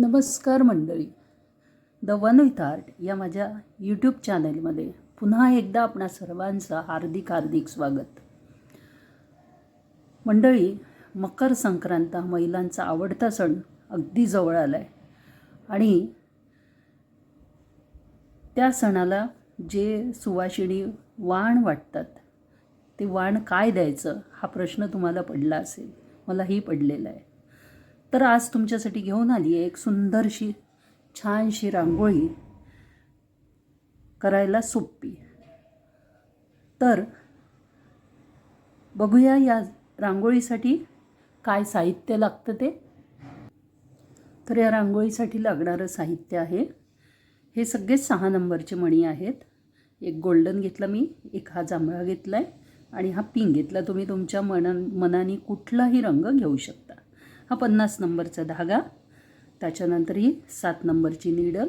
नमस्कार मंडळी. The one with art या माझ्या यूट्यूब चॅनलमध्ये पुन्हा एकदा आपणा सर्वांचं हार्दिक हार्दिक स्वागत. मंडळी मकर संक्रांत हा महिलांचा आवडता सण अगदी जवळ आला आहे आणि त्या सणाला जे सुवासिनी वाण वाटतात ते वाण काय द्यायचं हा प्रश्न तुम्हाला पडला असेल. मलाही पडलेला आहे. तर आज तुमच्यासाठी घेऊन आली आहे एक सुंदरशी छानशी रांगोळी करायला सोपी तर बघूया या रांगोळीसाठी काय साहित्य लागतं ते. तर या रांगोळीसाठी लागणारं साहित्य आहे. हे सगळे सहा नंबरचे मणी आहेत. एक गोल्डन घेतला मी एक हा जांभळा घेतला आहे आणि हा पिंक घेतला. तुम्ही तुमच्या मना मनाने कुठलाही रंग घेऊ शकता. हा पन्नास नंबरचा धागा. त्याच्यानंतर ही सात नंबरची नीडल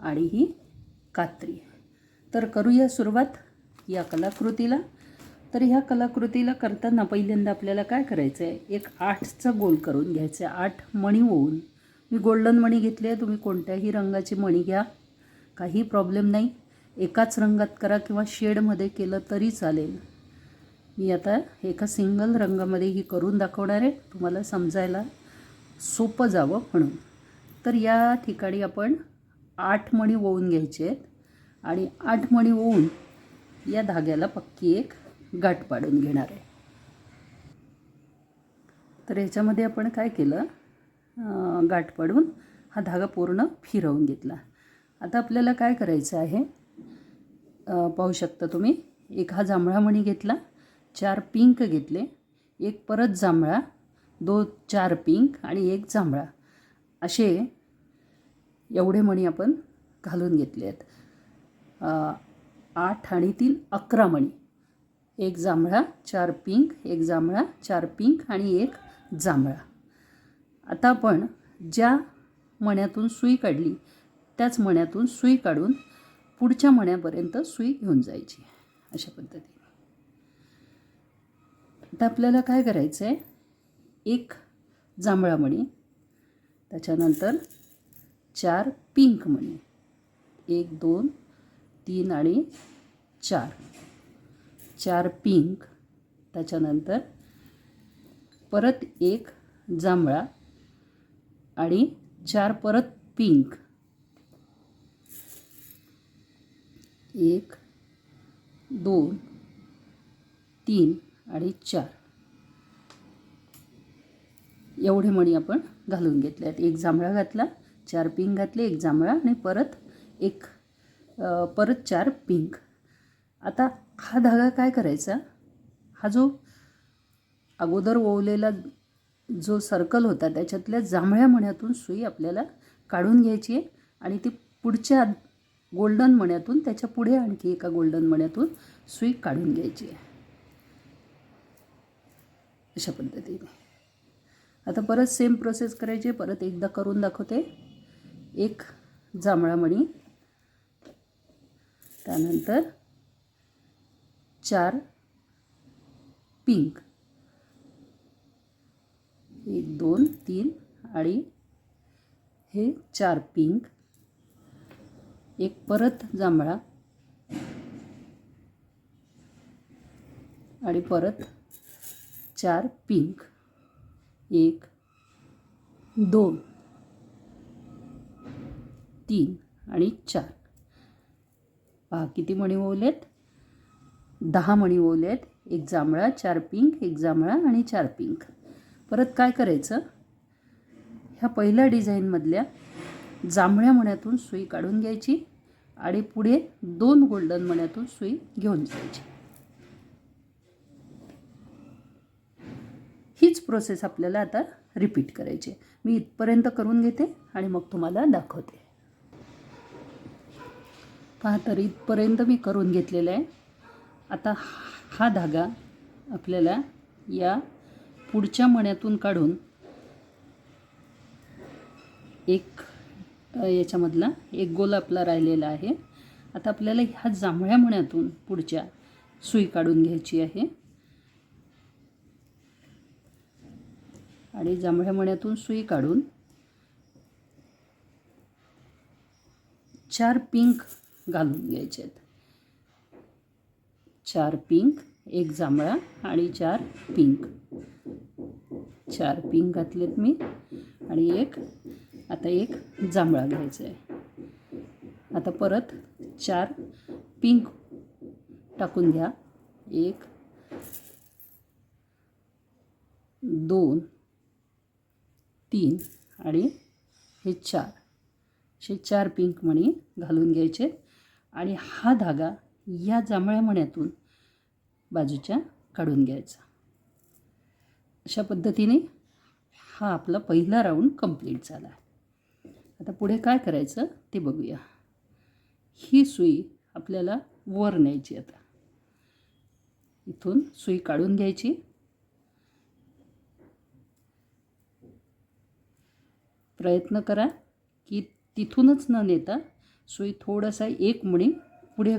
आणि ही कात्री. तर करूया सुरुवात या कलाकृतीला. तर ह्या कलाकृतीला करताना पहिल्यांदा आपल्याला काय करायचं आहे एक आठचा गोल करून घ्यायचा आहे आठ मणी होऊन. मी गोल्डन मणी घेतली आहे. तुम्ही कोणत्याही रंगाची मणी घ्या. काही प्रॉब्लेम नाही. एकाच रंगात करा किंवा शेडमध्ये केलं तरी चालेल. मी आता एका सिंगल रंगामध्ये ही करून दाखवणार आहे. तुम्हाला समजायला सोपं जावं म्हणून. तर या ठिकाणी आपण आठ मणी ओवून घ्यायचे आहेत आणि आठ मणी ओवून या धाग्याला पक्की एक गाठ पाडून घेणार आहे. तर ह्याच्यामध्ये आपण काय केलं? गाठ पाडून हा धागा पूर्ण फिरवून घेतला. आता आपल्याला काय करायचं आहे? पाहू शकता तुम्ही एक हा जांभळा मणी घेतला चार पिंक घेतले एक परत जांभळा दो चार पिंक आणि एक जांभळा. असे एवढे मणी आपण घालून घेतले आहेत. आठ आणि तीन अकरा मणी. एक जांभळा चार पिंक एक जांभळा चार पिंक आणि एक जांभळा. आता आपण ज्या मण्यातून सुई काढली त्याच मण्यातून सुई काढून पुढच्या मण्यापर्यंत सुई घेऊन जायची. अशा पद्धतीने. आता आपल्याला काय करायचं आहे एक जांभळा मणी त्याच्यानंतर चार पिंक मणी. एक दोन तीन आणि चार. चार पिंक त्याच्यानंतर परत एक जांभळा आणि चार परत पिंक. एक दोन तीन आणि चार. एवढे मणी आपण घालून घेतले आहेत एक जांभळा घातला चार पिंक घातले एक जांभळा आणि परत एक परत चार पिंक आता हा धागा काय करायचा? हा जो अगोदर ओवलेला जो सर्कल होता त्याच्यातल्या जांभळ्या मण्यातून सुई आपल्याला काढून घ्यायची आहे आणि ती पुढच्या गोल्डन मण्यातून त्याच्या पुढे आणखी एका गोल्डन मण्यातून सुई काढून घ्यायची आहे. अशा पद्धतीने. आता परत सेम प्रोसेस करायची आहे. परत एकदा करून दाखवते. एक जांभळामणी त्यानंतर चार पिंक एक दोन तीन आणि हे चार पिंक एक परत जांभळा आणि परत चार पिंक एक दोन तीन आणि चार. पहा किती मणी ओवलेत दहा मणी ओवलेत एक जांभळा चार पिंक एक जांभळा आणि चार पिंक. परत काय करायचं? ह्या पहिल्या डिझाईनमधल्या जांभळ्या मण्यातून सुई काढून घ्यायची आणि पुढे दोन गोल्डन मण्यातून सुई घेऊन जायची. हीच प्रोसेस आपल्याला आता रिपीट करायची आहे. मी इथपर्यंत करून घेते आणि मग तुम्हाला दाखवते. पहा तर इथपर्यंत मी करून घेतलेलं आहे. आता हा धागा आपल्याला या पुढच्या मण्यातून काढून एक याच्यामधला एक गोल आपला राहिलेला आहे. आता आपल्याला ह्या जांभळ्या मण्यातून पुढच्या सुई काढून घ्यायची आहे. आणि जांभळ्या मण्यातून सुई काढून चार पिंक घालून घ्यायचे आहेत. चार पिंक एक जांभळा आणि चार पिंक. चार पिंक घातलेत मी आणि एक आता एक जांभळा घ्यायचा आहे. आता परत चार पिंक टाकून घ्या. एक दोन तीन आणि हे चार. असे चार पिंक मणी घालून घ्यायचे. आणि हा धागा या जांभळ्या मण्यातून बाजूच्या काढून घ्यायचा. अशा पद्धतीने हा आपला पहिला राऊंड कंप्लीट झाला. आता पुढे काय करायचं ते बघूया. ही सुई आपल्याला वर न्यायची आता. इथून सुई काढून घ्यायची. प्रयत्न करा की तिथूनच न नेता सुई थोडासा एक मणी पुढे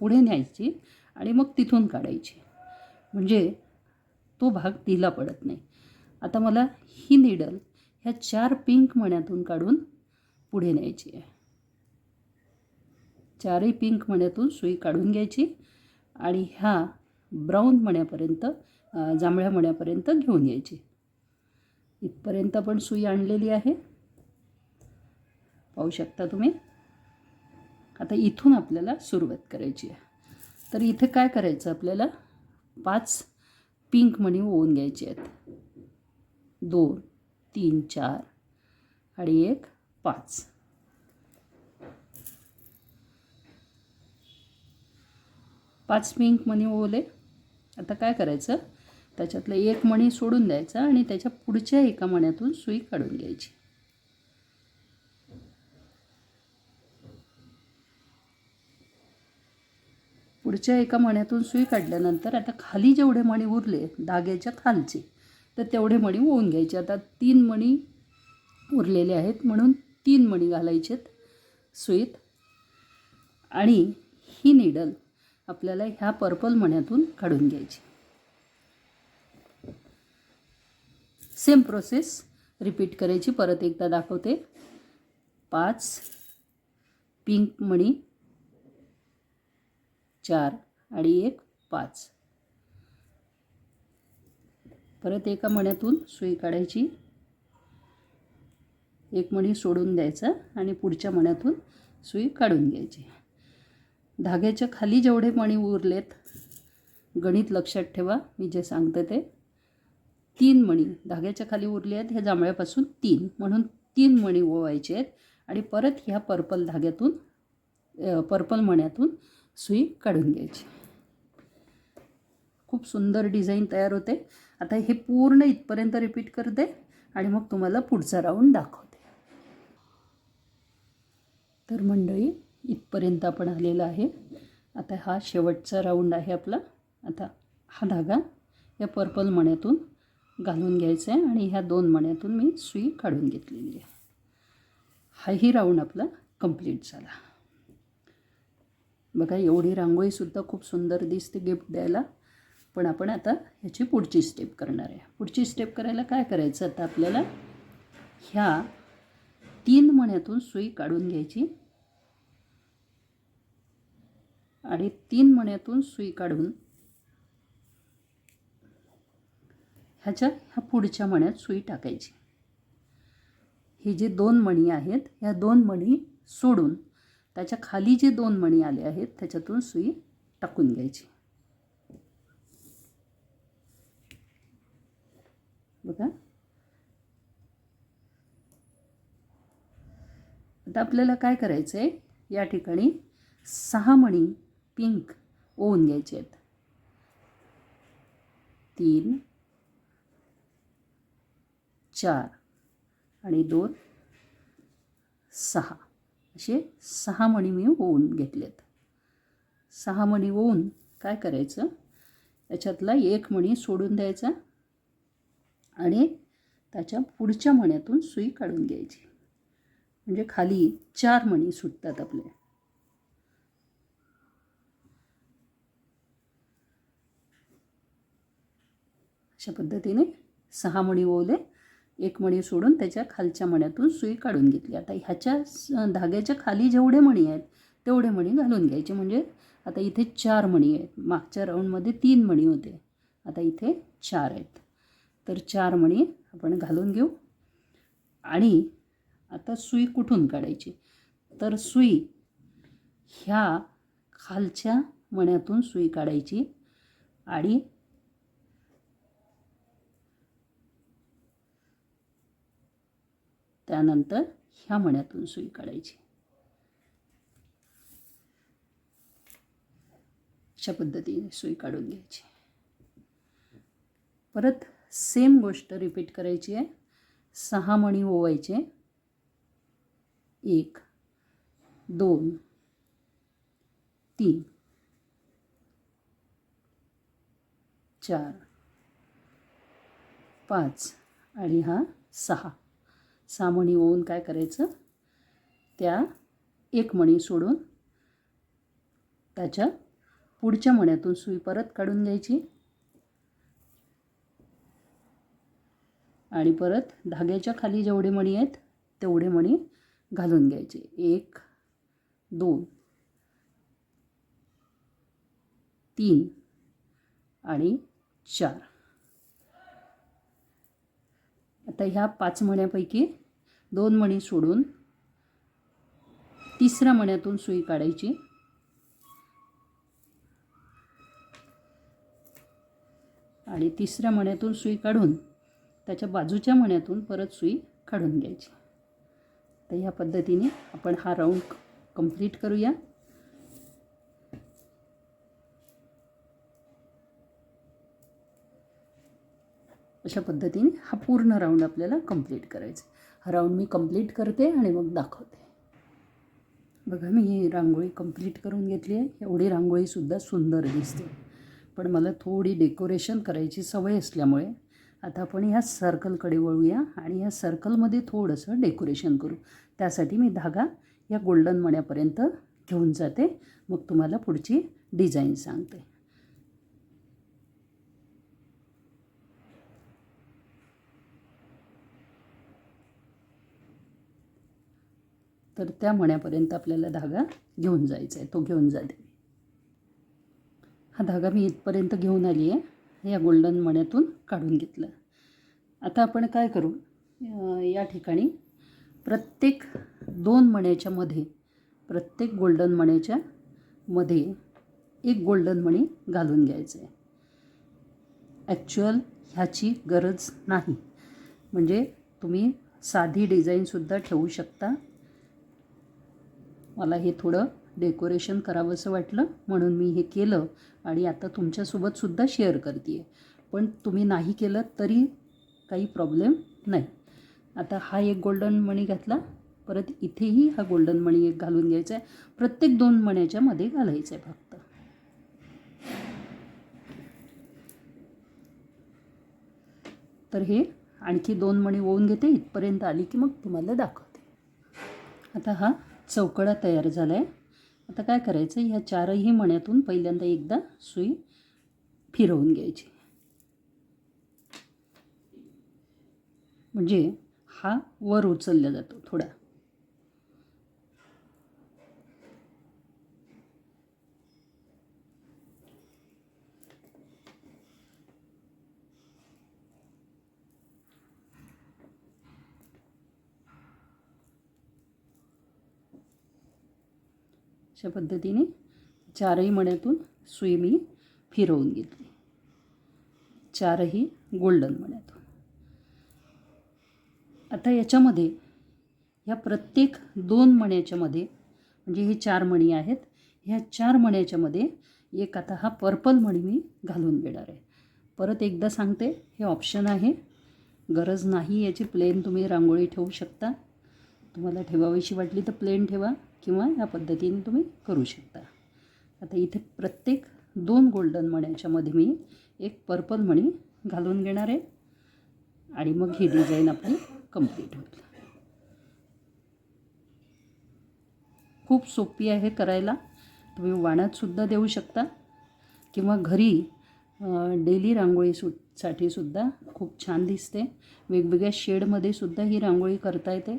पुढे न्यायची आणि मग तिथून काढायची. म्हणजे तो भाग तिला पडत नाही. आता मला ही निडल ह्या चार पिंक मण्यातून काढून पुढे न्यायची आहे. चारही पिंक मण्यातून सुई काढून घ्यायची आणि ह्या ब्राऊन मण्यापर्यंत जांभळ्या मण्यापर्यंत घेऊन यायची. इथपर्यंत पण सुई आणलेली आहे. पाहू शकता तुम्ही. आता इथून आपल्याला सुरुवात करायची आहे. तर इथे काय करायचं आपल्याला? पाच पिंक मणी ओवून घ्यायचे आहेत. दोन तीन चार आणि एक पाच. पाच पिंक मणी ओवले. आता काय करायचं? त्याच्यातलं एक मणी सोडून द्यायचा आणि त्याच्या पुढच्या एका मण्यातून सुई काढून घ्यायची. पुढच्या एका मण्यातून सुई काढल्यानंतर आता खाली जेवढे मणी उरले धाग्याच्या खालचे तर तेवढे मणी ओवून घ्यायचे. आता तीन मणी उरलेले आहेत म्हणून तीन मणी घालायचेत सुईत. आणि ही निडल आपल्याला ह्या पर्पल मण्यातून काढून घ्यायची. Same process. रिपीट करायची परत एकदा दाखवते. पाच. पिंक मणी. चार आणि एक पाच. परत एका मण्यातून सुई काढायची. एक मणी सोडून द्यायचा आणि पुढच्या मण्यातून सुई काढून घ्यायची. धाग्याच्या खाली जेवढे मणी उरलेत गणित लक्षात ठेवा मी जे सांगते ते. तीन मणी. धाग्याच्या खाली उरले आहेत. ह्या जांभळ्यापासून तीन. म्हणून तीन मणी ओवायचे आहेत. आणि परत ह्या पर्पल धाग्यातून पर्पल मण्यातून सुई काढून घ्यायची. खूप सुंदर डिझाईन तयार होते. आता हे पूर्ण इथपर्यंत रिपीट करते आणि मग तुम्हाला पुढचा राऊंड दाखवते. तर मंडळी इथपर्यंत आपण आलेलं आहे. आता हा शेवटचा राऊंड आहे आपला. आता हा धागा या पर्पल मण्यातून घालून घ्यायचं आहे आणि ह्या दोन मण्यातून मी सुई काढून घेतलेली आहे. हाही राऊंड आपला कंप्लीट झाला. बघा एवढी रांगोळीसुद्धा खूप सुंदर दिसते गिफ्ट द्यायला पण आपण आता ह्याची पुढची स्टेप करणार आहे. पुढची स्टेप करायला काय करायचं? आता आपल्याला ह्या तीन मण्यातून सुई काढून घ्यायची आणि तीन मण्यातून सुई काढून ह्याच्या ह्या पुढच्या मण्यात सुई टाकायची. हे जे दोन मणी आहेत ह्या दोन मणी सोडून त्याच्याखाली जे दोन मणी आले आहेत त्याच्यातून सुई टाकून घ्यायची. बघा. आता आपल्याला काय करायचं आहे या ठिकाणी सहा मणी पिंक ओवून घ्यायचे आहेत. तीन चार आणि दोन सहा. असे सहा मणी मी ओवून घेतलेत. सहा मणी ओवून काय करायचं? त्याच्यातला एक मणी सोडून द्यायचा आणि त्याच्या पुढच्या मण्यातून सुई काढून घ्यायची. म्हणजे खाली चार मणी सुटतात आपले. अशा पद्धतीने सहा मणी ओवले. एक मणी सोडून त्याच्या खालच्या मण्यातून सुई काढून घेतली. आता ह्याच्या धाग्याच्या खाली जेवढे मणी आहेत तेवढे मणी घालून घ्यायचे. म्हणजे आता इथे चार मणी आहेत. मागच्या राऊंडमध्ये तीन मणी होते. आता इथे चार आहेत. तर चार मणी आपण घालून घेऊ. आणि आता सुई कुठून काढायची? तर सुई ह्या खालच्या मण्यातून सुई काढायची. आणि त्यानंतर ह्या मण्यातून सुई काढायची. अशा पद्धतीने सुई काढून घ्यायची. परत सेम गोष्ट रिपीट करायची आहे. सहा मणी ओवायचे. एक दोन तीन चार पाच आणि हा सहा. सहा मणी ओवून काय करायचं? त्या एक मणी सोडून त्याच्या पुढच्या मण्यातून सुई परत काढून घ्यायची आणि परत धाग्याच्या खाली जेवढे मणी आहेत तेवढे मणी घालून घ्यायचे. एक दोन तीन आणि चार. आता ह्या पाच मण्यापैकी दोन मणी सोडून तिसऱ्या मण्यातून सुई काढायची. आणि तिसऱ्या मण्यातून सुई काढून त्याच्या बाजूच्या मण्यातून परत सुई काढून घ्यायची. तर ह्या पद्धतीने आपण हा राऊंड कंप्लीट करूया. अशा पद्धतीने हा पूर्ण राऊंड आपल्याला कंप्लीट करायचा हा राऊंड मी कंप्लीट करते आणि मग दाखवते. बघा मी ही रांगोळी कंप्लीट करून घेतली आहे. एवढी रांगोळीसुद्धा सुंदर दिसते. पण मला थोडी डेकोरेशन करायची सवय असल्यामुळे आता आपण ह्या सर्कलकडे वळूया आणि ह्या सर्कलमध्ये थोडंसं डेकोरेशन करू. त्यासाठी मी धागा या गोल्डन मण्यापर्यंत घेऊन जाते. मग तुम्हाला पुढची डिझाईन सांगते. तर त्या मण्यापर्यंत आपल्याला धागा घेऊन जायचा आहे तो घेऊन जाते. हा धागा मी इथपर्यंत घेऊन आली आहे या गोल्डन मण्यातून काढून घेतलं. आता आपण काय करू? या ठिकाणी प्रत्येक दोन मण्याच्या मध्ये प्रत्येक गोल्डन मण्याच्या मध्ये एक गोल्डन मणी घालून घ्यायचं आहे ॲक्च्युअल ह्याची गरज नाही. म्हणजे तुम्ही साधी डिझाईनसुद्धा ठेवू शकता मला हे थोडं डेकोरेशन करावंसं वाटलं म्हणून मी हे केलं आणि आता तुमच्यासोबतसुद्धा शेअर करते आहे पण तुम्ही नाही केलं तरी काही प्रॉब्लेम नाही. आता हा एक गोल्डन मणी घातला परत इथेही हा गोल्डन मणी एक घालून घ्यायचा आहे प्रत्येक दोन मण्याच्या मध्ये घालायचं आहे फक्त. तर हे आणखी दोन मणी ओवून घेते इथपर्यंत आली की मग तुम्हाला दाखवते. आता हा चौकडा तयार झाला आहे आता काय करायचं? ह्या चारही मण्यातून पहिल्यांदा एकदा सुई फिरवून घ्यायची. म्हणजे हा वर उचलला जातो थोडा. अशा पद्धतीने चारही मण्यातून सुई मी फिरवून घेतली. चारही गोल्डन मण्यातून. आता याच्यामध्ये ह्या प्रत्येक दोन मण्याच्यामध्ये म्हणजे हे चार मणी आहेत ह्या चार मण्याच्यामध्ये एक आता हा पर्पल मणी मी घालून घेणार आहे. परत एकदा सांगते हे ऑप्शन आहे. गरज नाही याची प्लेन तुम्ही रांगोळी ठेवू शकता. तुम्हाला ठेवावीशी वाटली तर प्लेन ठेवा. किंवा या पद्धतीने तुम्ही करू शकता. आता इथे प्रत्येक दोन गोल्डन मण्याच्यामध्ये मी एक पर्पल मणी घालून घेणार आहे आणि मग ही डिझाईन आपली कंप्लीट होईल. खूप सोपी आहे करायला. तुम्ही वाण्यातसुद्धा देऊ शकता किंवा घरी डेली रांगोळी सु साठी सुद्धा खूप छान दिसते. वेगवेगळ्या शेडमध्ये सुद्धा ही रांगोळी करता येते.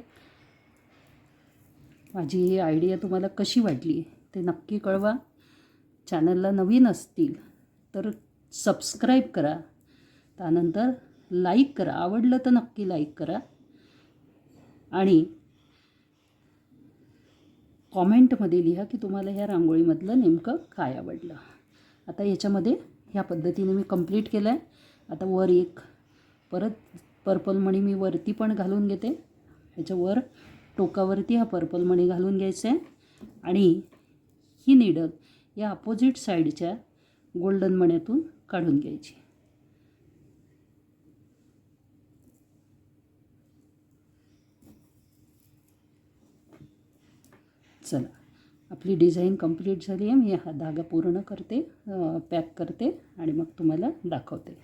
माझी ही आयडिया तुम्हाला कशी वाटली ते नक्की कळवा. चॅनलला नवीन असतील तर सबस्क्राईब करा. त्यानंतर लाईक करा. आवडलं तर नक्की लाईक करा. आणि कॉमेंटमध्ये लिहा की तुम्हाला ह्या रांगोळीमधलं नेमकं काय आवडलं. आता याच्यामध्ये ह्या पद्धतीने मी कंप्लीट केलं आहे आता वर एक परत पर्पल मणी मी वरती पण घालून घेते. ह्याच्यावर टोकावरती हा पर्पल मणी घालून घ्यायचा आहे. आणि ही निडल या अपोजिट साईडच्या गोल्डन मण्यातून काढून घ्यायची. चला आपली डिझाईन कंप्लीट झाली आहे. मी हा धागा पूर्ण करते पॅक करते आणि मग तुम्हाला दाखवते.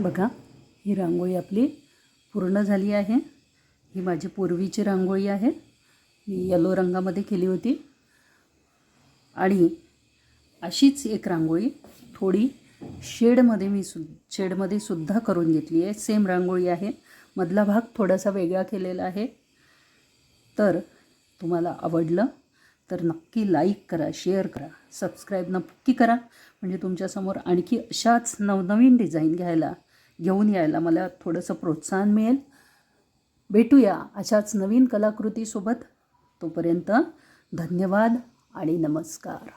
बघा ही रांगोळी आपली पूर्ण झाली आहे. ही माझी पूर्वीची रांगोळी आहे. मी येलो रंगामध्ये केली होती. आणि अशीच एक रांगोळी थोडी शेडमध्ये मी सु शेडमध्ये सुद्धा करून घेतली आहे. सेम रांगोळी आहे. मधला भाग थोडासा वेगळा केलेला आहे. तर तुम्हाला आवडलं तर नक्की लाईक करा शेअर करा सबस्क्राईब नक्की करा. म्हणजे तुमच्यासमोर आणखी अशाच नवनवीन डिझाईन घ्यायला घेऊन यायला मला थोडंसं प्रोत्साहन मिळेल. भेटूया अशाच नवीन कलाकृतीसोबत. तोपर्यंत धन्यवाद आणि नमस्कार.